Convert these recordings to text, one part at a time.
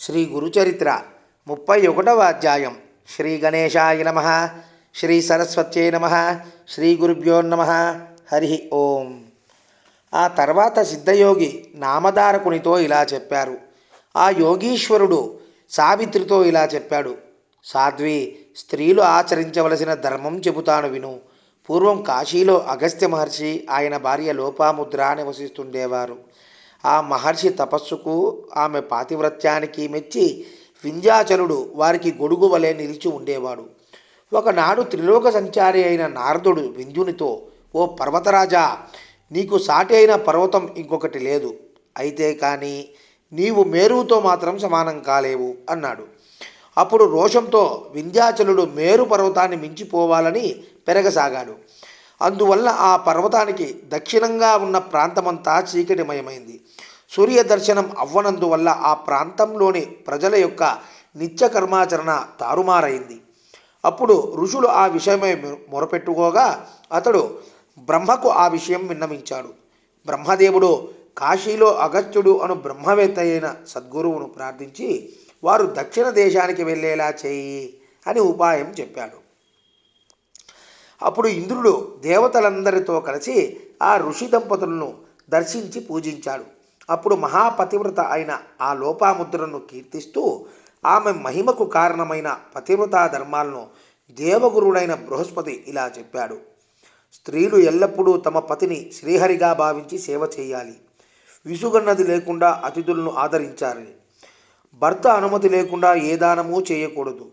శ్రీ గురుచరిత్ర ముప్పై ఒకటవ అధ్యాయం. శ్రీ గణేశాయ నమ. శ్రీ సరస్వత్యై నమ. శ్రీ గురుభ్యో నమ. హరి ఓం. ఆ తర్వాత సిద్ధయోగి నామధారకునితో ఇలా చెప్పారు. ఆ యోగీశ్వరుడు సావిత్రితో ఇలా చెప్పాడు. సాధ్వి స్త్రీలు ఆచరించవలసిన ధర్మం చెబుతాను విను. పూర్వం కాశీలో అగస్త్య మహర్షి ఆయన భార్య లోపాముద్ర నివసిస్తుండేవారు. ఆ మహర్షి తపస్సుకు ఆమె పాతివ్రత్యానికి మెచ్చి వింధ్యాచలుడు వారికి గొడుగు వలె నిలిచి ఉండేవాడు. ఒకనాడు త్రిలోక సంచారి అయిన నారదుడు వింధ్యునితో ఓ పర్వతరాజా నీకు సాటి అయిన పర్వతం ఇంకొకటి లేదు. అయితే కానీ నీవు మేరుతో మాత్రం సమానం కాలేవు అన్నాడు. అప్పుడు రోషంతో వింధ్యాచలుడు మేరు పర్వతాన్ని మించిపోవాలని పెరగసాగాడు. అందువల్ల ఆ పర్వతానికి దక్షిణంగా ఉన్న ప్రాంతమంతా చీకటిమయమైంది. సూర్య దర్శనం అవ్వనందువల్ల ఆ ప్రాంతంలోని ప్రజల యొక్క నిత్యకర్మాచరణ తారుమారైంది. అప్పుడు ఋషులు ఆ విషయమై మొరపెట్టుకోగా అతడు బ్రహ్మకు ఆ విషయం విన్నవించాడు. బ్రహ్మదేవుడు కాశీలో అగస్త్యుడు అను బ్రహ్మవేత్త అయిన సద్గురువును ప్రార్థించి వారు దక్షిణ దేశానికి వెళ్ళేలా చేయి అని ఉపాయం చెప్పాడు. అప్పుడు ఇంద్రుడు దేవతలందరితో కలిసి ఆ ఋషి దంపతులను దర్శించి పూజించాడు. అప్పుడు మహాపతివ్రత అయిన ఆ లోపాముద్రను కీర్తిస్తూ ఆమె మహిమకు కారణమైన పతివ్రతా ధర్మాలను దేవగురుడైన బృహస్పతి ఇలా చెప్పాడు. స్త్రీలు ఎల్లప్పుడూ తమ పతిని శ్రీహరిగా భావించి సేవ చేయాలి. విసుగన్నది లేకుండా అతిథులను ఆదరించాలి. భర్త అనుమతి లేకుండా ఏ దానమూ చేయకూడదు.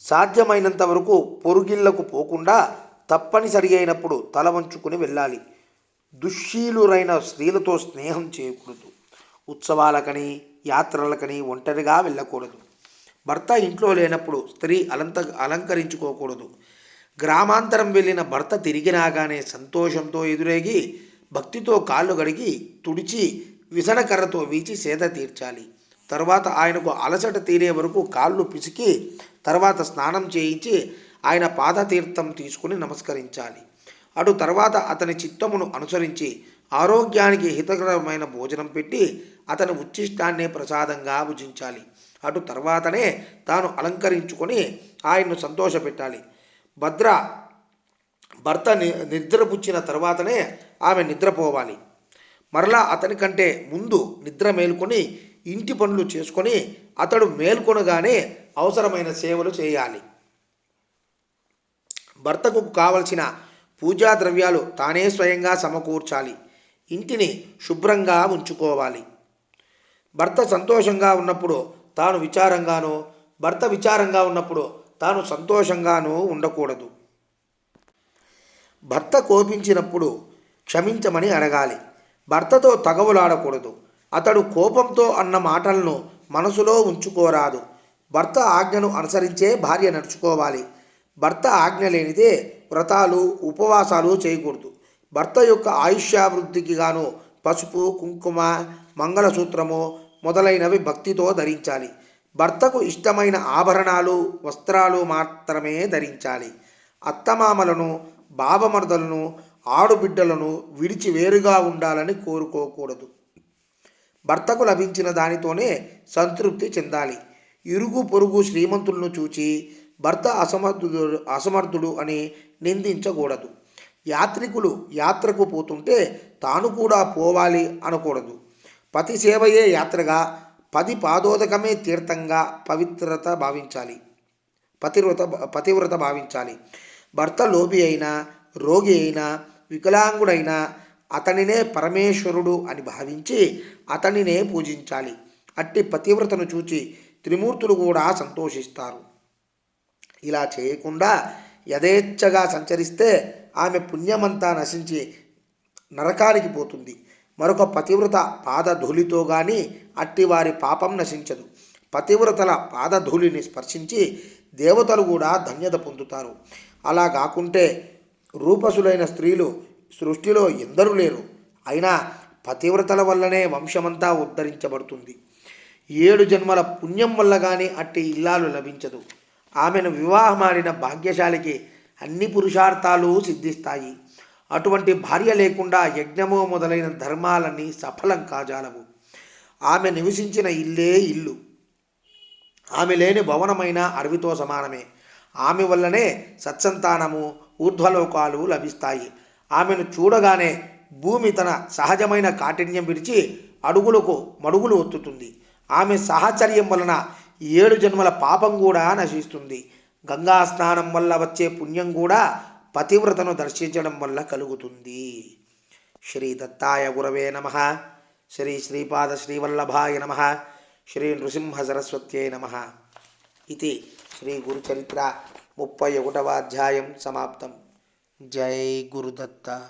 సాధ్యమైనంత వరకు పొరుగిళ్ళకు పోకుండా తప్పనిసరి అయినప్పుడు తల వంచుకుని వెళ్ళాలి. దుశ్శీలురైన స్త్రీలతో స్నేహం చేయకూడదు ఉత్సవాలకని యాత్రలకని ఒంటరిగా వెళ్ళకూడదు. భర్త ఇంట్లో లేనప్పుడు స్త్రీ అలంత అలంకరించుకోకూడదు. గ్రామాంతరం వెళ్ళిన భర్త తిరిగి రాగానే సంతోషంతో ఎదురేగి భక్తితో కాళ్ళు గడిగి తుడిచి విసనకర్రతో వీచి సేద తీర్చాలి. తర్వాత ఆయనకు అలసట తీరే వరకు కాళ్ళు పిసికి తర్వాత స్నానం చేయించి ఆయన పాదతీర్థం తీసుకుని నమస్కరించాలి. అటు తర్వాత అతని చిత్తమును అనుసరించి ఆరోగ్యానికి హితకరమైన భోజనం పెట్టి అతని ఉచ్ఛిష్టాన్నే ప్రసాదంగా భుజించాలి. అటు తర్వాతనే తాను అలంకరించుకొని ఆయన్ను సంతోషపెట్టాలి. భద్ర భర్త ని నిద్రపుచ్చిన తర్వాతనే ఆమె నిద్రపోవాలి. మరలా అతని కంటే ముందు నిద్ర మేల్కొని ఇంటి పనులు చేసుకొని అతడు మేల్కొనగానే అవసరమైన సేవలు చేయాలి. భర్తకు కావలసిన పూజా ద్రవ్యాలు తానే స్వయంగా సమకూర్చాలి. ఇంటిని శుభ్రంగా ఉంచుకోవాలి. భర్త సంతోషంగా ఉన్నప్పుడు తాను విచారంగానో భర్త విచారంగా ఉన్నప్పుడు తాను సంతోషంగానూ ఉండకూడదు. భర్త కోపించినప్పుడు క్షమించమని అడగాలి. భర్తతో తగవులాడకూడదు. అతడు కోపంతో అన్న మాటలను మనసులో ఉంచుకోరాదు. భర్త ఆజ్ఞను అనుసరించే భార్య నడుచుకోవాలి. భర్త ఆజ్ఞ లేనిదే వ్రతాలు ఉపవాసాలు చేయకూడదు. భర్త యొక్క ఆయుష్యాభివృద్ధికి గాను పసుపు కుంకుమ మంగళసూత్రము మొదలైనవి భక్తితో ధరించాలి. భర్తకు ఇష్టమైన ఆభరణాలు వస్త్రాలు మాత్రమే ధరించాలి. అత్తమామలను బావమరదలను ఆడుబిడ్డలను విడిచి వేరుగా ఉండాలని కోరుకోకూడదు. భర్తకు లభించిన దానితోనే సంతృప్తి చెందాలి. ఇరుగు పొరుగు శ్రీమంతులను చూచి భర్త అసమర్థుడు అసమర్థుడు అని నిందించకూడదు. యాత్రికులు యాత్రకు పోతుంటే తాను కూడా పోవాలి అనకూడదు. పతి సేవయే యాత్రగా పది పాదోదకమే తీర్థంగా పవిత్రత భావించాలి. పతివ్రత పతివ్రత భావించాలి. భర్త లోబి అయినా రోగి అయినా వికలాంగుడైనా అతనినే పరమేశ్వరుడు అని భావించి అతనినే పూజించాలి. అట్టి పతివ్రతను చూచి త్రిమూర్తులు కూడా సంతోషిస్తారు. ఇలా చేయకుండా యథేచ్ఛగా సంచరిస్తే ఆమె పుణ్యమంతా నశించి నరకానికి పోతుంది. మరొక పతివ్రత పాదధూళితో కానీ అట్టి వారి పాపం నశించదు. పతివ్రతల పాదధూళిని స్పర్శించి దేవతలు కూడా ధన్యత పొందుతారు. అలా కాకుంటే రూపసులైన స్త్రీలు సృష్టిలో ఎందరూ లేరు. అయినా పతివ్రతల వల్లనే వంశమంతా ఉద్ధరించబడుతుంది. ఏడు జన్మల పుణ్యం వల్ల కానీ అట్టి ఇల్లాలు లభించదు. ఆమెను వివాహమాడిన భాగ్యశాలికి అన్ని పురుషార్థాలు సిద్ధిస్తాయి. అటువంటి భార్య లేకుండా యజ్ఞము మొదలైన ధర్మాలన్నీ సఫలం కాజాలవు. ఆమె నివసించిన ఇల్లే ఇల్లు. ఆమె లేని భవనమైన అడవితో సమానమే. ఆమె వల్లనే సత్సంతానము ఊర్ధ్వలోకాలు లభిస్తాయి. ఆమెను చూడగానే భూమి తన సహజమైన కాఠిన్యం విడిచి అడుగులకు మడుగులు ఒత్తుతుంది. ఆమె సాహచర్యం వలన ఏడు జన్మల పాపం కూడా నశిస్తుంది. గంగా స్నానం వల్ల వచ్చే పుణ్యం కూడా పతివ్రతను దర్శించడం వల్ల కలుగుతుంది. శ్రీ దత్తాయ గురవే నమ. శ్రీ శ్రీపాద శ్రీవల్లభాయ నమ. శ్రీ నృసింహ సరస్వత్యై నమ. ఇది శ్రీ గురుచరిత్ర ముప్పై ఒకటవ అధ్యాయం సమాప్తం. జై గురుదత్త.